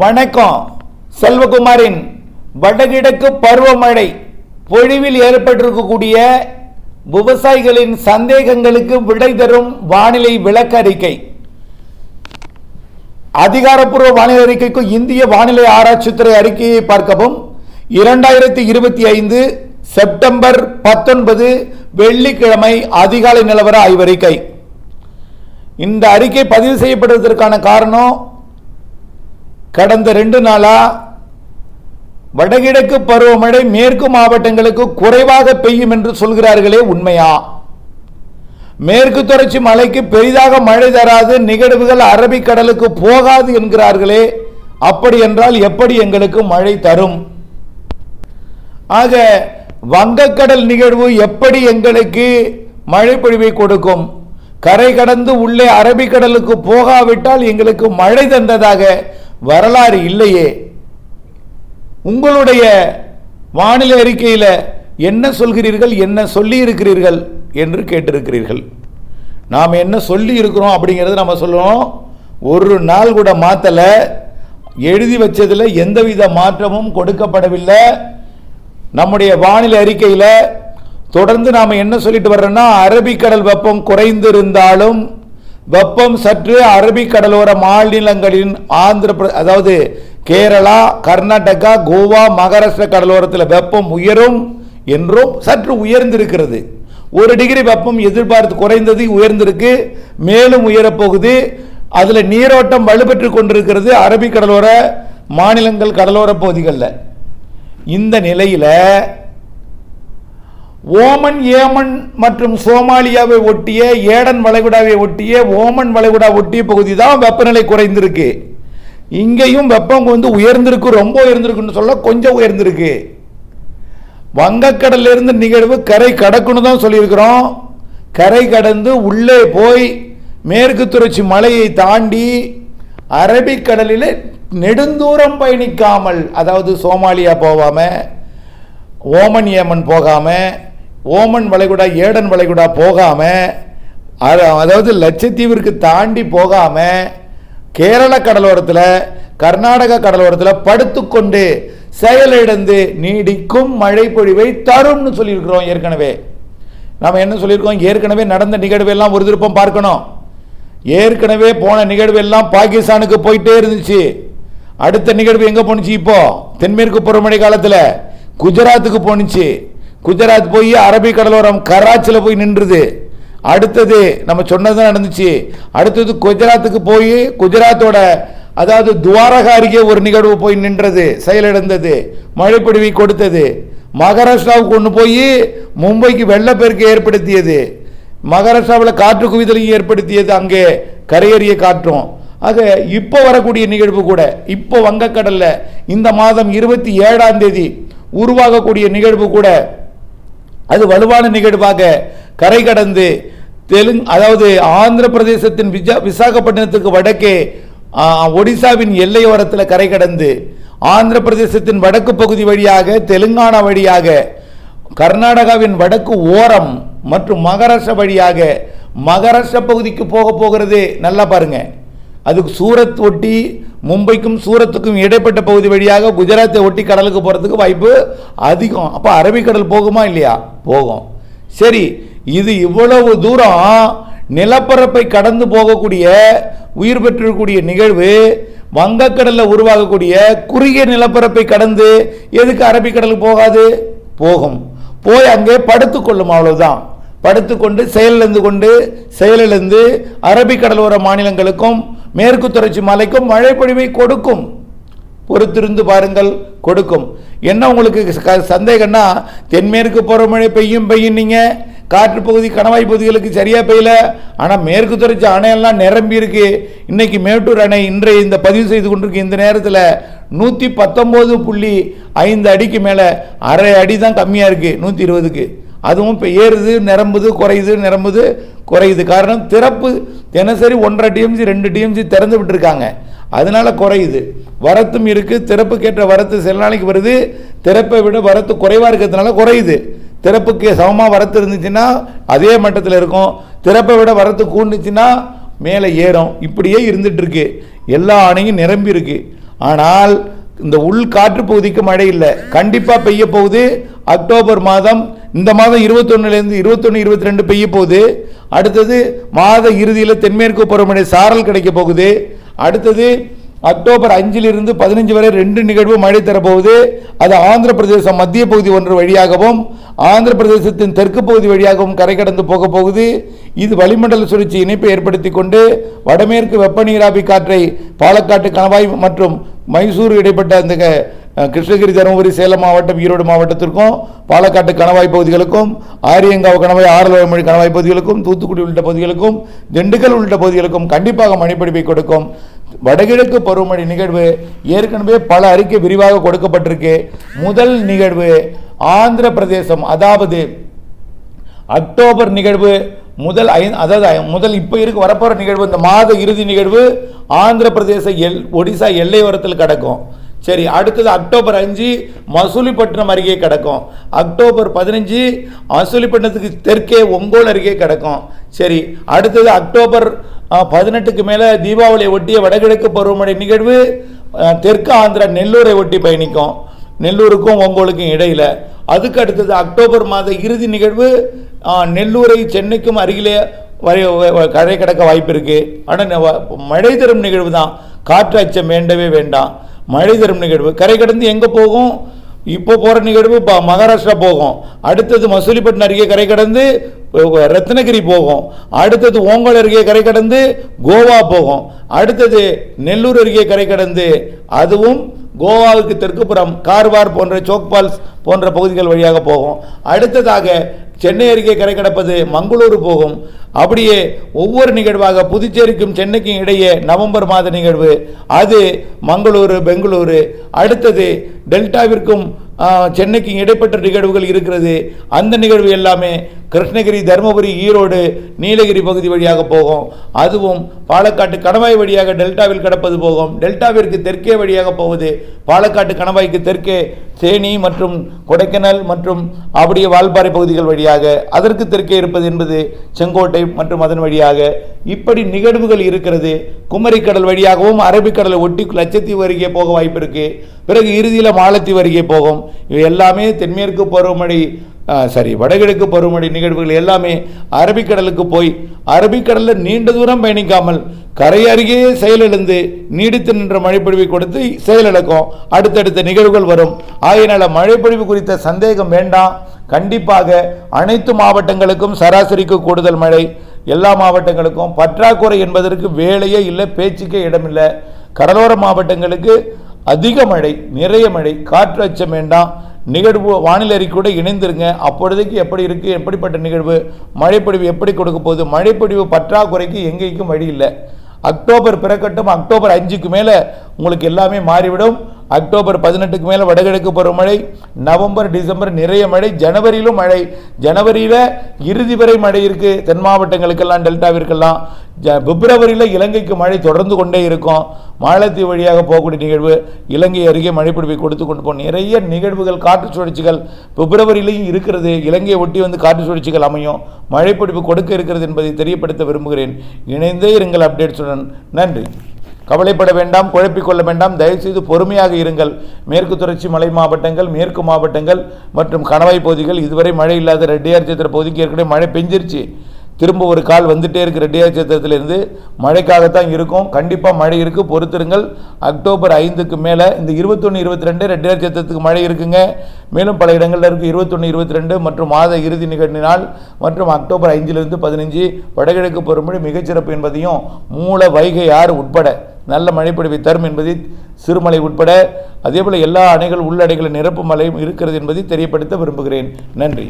வணக்கம். செல்வகுமாரின் வடகிழக்கு பருவமழை பொழிவில் ஏற்பட்டிருக்கக்கூடிய விவசாயிகளின் சந்தேகங்களுக்கு விடை தரும் வானிலை விளக்க அறிக்கை அதிகாரப்பூர்வ வானிலை அறிக்கைக்கு இந்திய வானிலை ஆராய்ச்சித்துறை அறிக்கையை பார்க்கவும். இரண்டாயிரத்தி இருபத்தி ஐந்து செப்டம்பர் பத்தொன்பது வெள்ளிக்கிழமை அதிகாலை நிலவர ஆய்வறிக்கை. இந்த அறிக்கை பதிவு செய்யப்படுவதற்கான காரணம் கடந்த ரெண்டு நாளா வடகிழக்கு பருவமழை மேற்கு மாவட்டங்களுக்கு குறைவாக பெய்யும் என்று சொல்கிறார்களே உண்மையா? மேற்கு தொடர்ச்சி மலைக்கு பெரிதாக மழை தராது நிகழ்வுகள் அரபிக்கடலுக்கு போகாது என்கிறார்களே. அப்படி என்றால் எப்படி எங்களுக்கு மழை தரும்? ஆக வங்கக்கடல் நிகழ்வு எப்படி எங்களுக்கு மழை பொழிவை கொடுக்கும்? கரை கடந்து உள்ளே அரபிக்கடலுக்கு போகாவிட்டால் எங்களுக்கு மழை தந்ததாக வரலாறு இல்லையே. உங்களுடைய வானிலை அறிக்கையில் என்ன சொல்கிறீர்கள் என்ன சொல்லி இருக்கிறீர்கள் என்று கேட்டிருக்கிறீர்கள். நாம் என்ன சொல்லி இருக்கிறோம் அப்படிங்கிறது நம்ம சொல்லுவோம் ஒரு நாள் கூட மாற்றலை எழுதி வச்சதில் எந்தவித மாற்றமும் கொடுக்கப்படவில்லை. நம்முடைய வானிலை அறிக்கையில் தொடர்ந்து நாம் என்ன சொல்லிட்டு வர்றோம்னா அரபிக்கடல் வெப்பம் குறைந்திருந்தாலும் வெப்பம் சற்று அரபிக்கடலோர மாநிலங்களின் ஆந்திர அதாவது கேரளா கர்நாடகா கோவா மகாராஷ்டிரா கடலோரத்தில் வெப்பம் உயரும் என்றும் சற்று உயர்ந்திருக்கிறது. ஒரு டிகிரி வெப்பம் எதிர்பார்த்து குறைந்தது உயர்ந்திருக்கு. மேலும் உயரப்போகுது. அதில் நீரோட்டம் வலுப்பெற்று கொண்டிருக்கிறது அரபிக்கடலோர மாநிலங்கள் கடலோர பகுதிகளில். இந்த நிலையில் ஓமன் ஏமன் மற்றும் சோமாலியாவை ஒட்டிய ஏடன் வளைகுடாவை ஒட்டிய ஓமன் வளைகுடா ஒட்டிய பகுதி தான் வெப்பநிலை குறைந்திருக்கு. இங்கேயும் வெப்பம் வந்து உயர்ந்திருக்கு ரொம்ப உயர்ந்திருக்குன்னு சொல்ல கொஞ்சம் உயர்ந்திருக்கு. வங்கக்கடலிருந்து நிகழ்வு கரை கடக்குன்னு தான் சொல்லியிருக்கிறோம். கரை கடந்து உள்ளே போய் மேற்கு தொடர்ச்சி மலையை தாண்டி அரபிக்கடலில் நெடுந்தூரம் பயணிக்காமல் அதாவது சோமாலியா போகாமல் ஓமன் ஏமன் போகாமல் ஓமன் வளைகுடா ஏடன் வளைகுடா போகாமல் அதாவது லட்சத்தீவிற்கு தாண்டி போகாமல் கேரள கடலோரத்தில் கர்நாடக கடலோரத்தில் படுத்துக்கொண்டு செயலிழந்து நீடிக்கும் மழை பொழிவை தரும்னு சொல்லியிருக்கிறோம் ஏற்கனவே. நாம் என்ன சொல்லியிருக்கோம்? ஏற்கனவே நடந்த நிகழ்வெல்லாம் ஒரு திருப்பம் பார்க்கணும். ஏற்கனவே போன நிகழ்வு எல்லாம் பாகிஸ்தானுக்கு போயிட்டே இருந்துச்சு. அடுத்த நிகழ்வு எங்கே போணுச்சு இப்போ? தென்மேற்கு பருவமழை காலத்தில் குஜராத்துக்கு போணுச்சு. குஜராத் போய் அரபிக் கடலோரம் கராச்சியில் போய் நின்றுது. அடுத்தது நம்ம சொன்னது தான் நடந்துச்சு. அடுத்தது குஜராத்துக்கு போய் குஜராத்தோட அதாவது துவாரகா அருகே ஒரு நிகழ்வு போய் நின்றது செயலிழந்தது மழைப்பிடிவை கொடுத்தது. மகாராஷ்டிராவுக்கு ஒன்று போய் மும்பைக்கு வெள்ளப்பெருக்கு ஏற்படுத்தியது. மகாராஷ்டிராவில் காற்று குவிதலையும் ஏற்படுத்தியது அங்கே கரையேறிய காற்றும். ஆக இப்போ வரக்கூடிய நிகழ்வு கூட இப்போ வங்கக்கடலில் இந்த மாதம் இருபத்தி ஏழாம் தேதி உருவாகக்கூடிய நிகழ்வு கூட அது வலுவான நிகழ்வாக கரை கடந்து தெலுங்கு அதாவது ஆந்திர பிரதேசத்தின் விஜா விசாகப்பட்டினத்துக்கு வடக்கே ஒடிசாவின் எல்லையோரத்தில் கரை கடந்து ஆந்திர பிரதேசத்தின் வடக்கு பகுதி வழியாக தெலுங்கானா வழியாக கர்நாடகாவின் வடக்கு ஓரம் மற்றும் மகாராஷ்டிரா வழியாக மகாராஷ்டிரா பகுதிக்கு போக போகிறது நல்லா பாருங்க. அதுக்கு சூரத் ஒட்டி மும்பைக்கும் சூரத்துக்கும் இடைப்பட்ட பகுதி வழியாக குஜராத்தை ஒட்டி கடலுக்கு போகிறதுக்கு வாய்ப்பு அதிகம். அப்போ அரபிக்கடல் போகுமா இல்லையா? போகும். சரி இது இவ்வளவு தூரம் நிலப்பரப்பை கடந்து போகக்கூடிய உயிர் பெற்றிருக்கக்கூடிய நிகழ்வு வங்கக்கடலில் உருவாகக்கூடிய குறுகிய நிலப்பரப்பை கடந்து எதுக்கு அரபிக்கடலுக்கு போகாது? போகும். போய் அங்கே படுத்துக்கொள்ளும் அவ்வளவுதான். படுத்துக்கொண்டு செயலிழந்து கொண்டு செயலிழந்து அரபிக்கடலோர மாநிலங்களுக்கும் மேற்கு தொடர்ச்சி மலைக்கும் மழை கொடுக்கும். பொறுத்திருந்து பாருங்கள் கொடுக்கும். என்ன உங்களுக்கு சந்தேகம்னா தென்மேற்கு பருவமழை பெய்யும் பெய்யும் நீங்கள் காற்று பகுதி கணவாய் பகுதிகளுக்கு சரியாக பெய்யல. ஆனால் மேற்கு தொடர்ச்சி அணையெல்லாம் நிரம்பி இருக்கு. இன்னைக்கு மேட்டூர் அணை இன்றைய இந்த பதிவு செய்து கொண்டிருக்க இந்த நேரத்தில் நூற்றி பத்தொம்போது புள்ளி ஐந்து அடிக்கு மேலே அரை அடி தான் கம்மியாக இருக்குது நூற்றி இருபதுக்கு. அதுவும் இப்போ ஏறுது நிரம்புது குறையுது நிரம்புது குறையுது. காரணம் திறப்பு தினசரி ஒன்றரை டிஎம்சி ரெண்டு டிஎம்சி திறந்து விட்டுருக்காங்க. அதனால குறையுது. வரத்தும் இருக்கு திறப்புக்கேற்ற வரத்து சில நாளைக்கு வருது. திறப்பை விட வரத்து குறைவாக இருக்கிறதுனால குறையுது. திறப்புக்கு சமமாக வரத்து இருந்துச்சுன்னா அதே மட்டத்தில் இருக்கும். திறப்பை விட வரத்து கூண்டுச்சுன்னா மேலே ஏறும். இப்படியே இருந்துகிட்ருக்கு எல்லா அணையும் நிரம்பி இருக்கு. ஆனால் இந்த உள் காற்று பகுதிக்கு மழை இல்லை. கண்டிப்பாக பெய்ய போகுது. அக்டோபர் மாதம் இந்த மாதம் இருபத்தொன்னுலேருந்து இருபத்தொன்று இருபத்தி ரெண்டு பெய்ய போகுது. அடுத்தது மாத இறுதியில் தென்மேற்கு பருவமழை சாரல் கிடைக்க போகுது. அடுத்தது அக்டோபர் அஞ்சிலிருந்து பதினஞ்சு வரை ரெண்டு நிகழ்வு மழை தரப்போகுது. அது ஆந்திர பிரதேசம் மத்திய பகுதி ஒன்று வழியாகவும் ஆந்திர பிரதேசத்தின் தெற்கு பகுதி வழியாகவும் கரை கடந்து போக போகுது. இது வளிமண்டல சுழற்சி இணைப்பை ஏற்படுத்தி கொண்டு வடமேற்கு வெப்ப நீராவி காற்றை பாலக்காட்டு கணவாய் மற்றும் மைசூர் இடைப்பட்ட அந்த க- கிருஷ்ணகிரி தருமபுரி சேலம் மாவட்டம் ஈரோடு மாவட்டத்திற்கும் பாலக்காட்டு கணவாய் பகுதிகளுக்கும் ஆரியங்காவ் கணவாய் ஆரல்வாய்மொழி கணவாய் பகுதிகளுக்கும் தூத்துக்குடி உள்ளிட்ட பகுதிகளுக்கும் திண்டுக்கல் உள்ளிட்ட பகுதிகளுக்கும் கண்டிப்பாக மழைப்பொழிவை கொடுக்கும். வடகிழக்கு பருவமழை நிகழ்வு ஏற்கனவே பல அறிக்கை விரிவாக கொடுக்கப்பட்டிருக்கு. முதல் நிகழ்வு ஆந்திர பிரதேசம் அதாவது அக்டோபர் நிகழ்வு முதல் ஐ அதாவது முதல் இப்போ இருக்க வரப்போகிற நிகழ்வு இந்த மாத இறுதி நிகழ்வு ஆந்திர பிரதேச எல் ஒடிசா எல்லையோரத்தில் கிடக்கும். சரி அடுத்தது அக்டோபர் அஞ்சு மசூலிப்பட்டினம் அருகே கிடக்கும். அக்டோபர் பதினஞ்சு மசூலிப்பட்டினத்துக்கு தெற்கே ஒங்கோல் அருகே கிடக்கும். சரி அடுத்தது அக்டோபர் பதினெட்டுக்கு மேலே தீபாவளியை ஒட்டிய வடகிழக்கு பருவமழை நிகழ்வு தெற்கு ஆந்திரா நெல்லூரை ஒட்டி பயணிக்கும். நெல்லூருக்கும் ஒங்கோலுக்கும் இடையில. அதுக்கு அடுத்தது அக்டோபர் மாத இறுதி நிகழ்வு நெல்லூரை சென்னைக்கும் அருகிலே வரை கடை கிடக்க கரை வாய்ப்பு இருக்கு ஆனால் மழை தரும் நிகழ்வு தான். காற்று அச்சம் வேண்டவே வேண்டாம். மழை தரும் நிகழ்வு. கரை கடந்து எங்கே போகும்? இப்போ போகிற நிகழ்வு இப்போ மகாராஷ்டிரா போகும். அடுத்தது மசூலிப்பட்டினம் அருகே கரை கடந்து ரத்னகிரி போகும். அடுத்தது ஓங்கல் அருகே கரை கடந்து கோவா போகும். அடுத்தது நெல்லூர் அருகே கரை கடந்து அதுவும் கோவாவுக்கு தெற்குப்புறம் கார்வார் போன்ற சோக்பால்ஸ் போன்ற பகுதிகள் வழியாக போகும். அடுத்ததாக சென்னை அருகே கரை கடப்பது மங்களூரு போகும். அப்படியே ஒவ்வொரு நிகழ்வாக புதுச்சேரிக்கும் சென்னைக்கும் இடையே நவம்பர் மாத நிகழ்வு. அது மங்களூரு பெங்களூரு அடுத்தது டெல்டாவிற்கும் சென்னைக்கு சென்னைக்கும் இடைப்பட்ட நிகழ்வுகள் இருக்கிறது. அந்த நிகழ்வு எல்லாமே கிருஷ்ணகிரி தருமபுரி ஈரோடு நீலகிரி பகுதி வழியாக போகும். அதுவும் பாலக்காட்டு கணவாய் வழியாக டெல்டாவில் கடப்பது போகும். டெல்டாவிற்கு தெற்கே வழியாக போவது பாலக்காட்டு கணவாய்க்கு தெற்கே தேனி மற்றும் கொடைக்கானல் மற்றும் அப்படியே வால்பாறை பகுதிகள் வழியாக அதற்கு தெற்கே இருப்பது என்பது செங்கோட்டை மற்றும் அதன் வழியாக இப்படி நிகழ்வுகள் இருக்கிறது. குமரிக்கடல் வழியாகவும் அரபிக்கடலை ஒட்டி லட்சத்தீவு அருகே போக வாய்ப்பு இருக்கு. பிறகு இறுதியில் மாலத்தீவு அருகே போகும். இவை எல்லாமே தென்மேற்கு பருவமழை சரி வடகிழக்கு பருவமழை நிகழ்வுகள் எல்லாமே அரபிக்கடலுக்கு போய் அரபிக்கடலில் நீண்ட தூரம் பயணிக்காமல் கரை அருகே செயலிழந்து நீடித்து நின்ற மழைப்பொழிவை கொடுத்து செயலிழக்கும். அடுத்தடுத்த நிகழ்வுகள் வரும். ஆகையினால் மழைப்பொழிவு குறித்த சந்தேகம் வேண்டாம். கண்டிப்பாக அனைத்து மாவட்டங்களுக்கும் சராசரிக்கு கூடுதல் மழை. எல்லா மாவட்டங்களுக்கும் பற்றாக்குறை என்பதற்கு வேலையே இல்லை பேச்சுக்கே இடமில்லை. கடலோர மாவட்டங்களுக்கு அதிக மழை நிறைய மழை. காற்று அச்சம் வேண்டாம். நிகழ்வு வானிலை கூட இணைந்திருங்க. அப்பொழுதைக்கு எப்படி இருக்குது எப்படிப்பட்ட நிகழ்வு மழைப்பொழிவு எப்படி கொடுக்க போகுது மழைப்பொழிவு பற்றாக்குறைக்கு எங்கேயும் வழி இல்லை. அக்டோபர் பிறக்கட்டும் அக்டோபர் அஞ்சுக்கு மேலே உங்களுக்கு எல்லாமே மாறிவிடும். அக்டோபர் பதினெட்டுக்கு மேலே வடகிழக்கு பருவமழை நவம்பர் டிசம்பர் நிறைய மழை ஜனவரியிலும் மழை. ஜனவரியில் இறுதி வரை மழை இருக்குது தென் மாவட்டங்களுக்கெல்லாம் டெல்டாவிற்கெல்லாம். ஜ பிப்ரவரியில் இலங்கைக்கு மழை தொடர்ந்து கொண்டே இருக்கும். மாலத்தீவு வழியாக போகக்கூடிய நிகழ்வு இலங்கை அருகே மழைப்பிடிப்பை கொடுத்து கொண்டு போகும் நிறைய நிகழ்வுகள் காற்று சுழற்சிகள் பிப்ரவரியிலையும் இருக்கிறது. இலங்கையை ஒட்டி வந்து காற்று சுழற்சிகள் அமையும். மழைப்பிடிப்பு கொடுக்க இருக்கிறது என்பதை தெரியப்படுத்த விரும்புகிறேன். இணைந்தே இருங்கள் அப்டேட்ஸுடன். நன்றி. கவலைப்பட வேண்டாம் குழப்பிக் கொள்ள வேண்டாம். தயவுசெய்து பொறுமையாக இருங்கள். மேற்கு தொடர்ச்சி மலை மாவட்டங்கள் மேற்கு மாவட்டங்கள் மற்றும் கணவாய் பகுதிகள். இதுவரை மழை இல்லாத ரெட்டியார் சேத்திர பகுதிக்கு ஏற்கனவே மழை பெஞ்சிருச்சு. திரும்ப ஒரு கால் வந்துட்டே இருக்கு ரெட்டியார் சேத்திரத்திலிருந்து. மழைக்காகத்தான் இருக்கும். கண்டிப்பாக மழை இருக்குது பொறுத்திருங்கள். அக்டோபர் ஐந்துக்கு மேலே இந்த இருபத்தொன்று இருபத்தி ரெண்டு ரெட்டியார் சேத்திரத்துக்கு மழை இருக்குங்க. மேலும் பல இடங்களில் இருக்குது இருபத்தொன்று இருபத்தி ரெண்டு மற்றும் மாத இறுதி நிகழ்ச்சி நாள் மற்றும் அக்டோபர் ஐந்திலிருந்து பதினஞ்சு. வடகிழக்கு பருவமழை மிகச்சிறப்பு என்பதையும் மூல வைகை ஆறு உட்பட நல்ல மழைப்பொழிவை தரும் என்பதை சிறுமலை உட்பட அதேபோல் எல்லா அணைகள் உள்ளடைகளை நிரப்பும் மலையும் இருக்கிறது என்பதை தெரியப்படுத்த விரும்புகிறேன். நன்றி.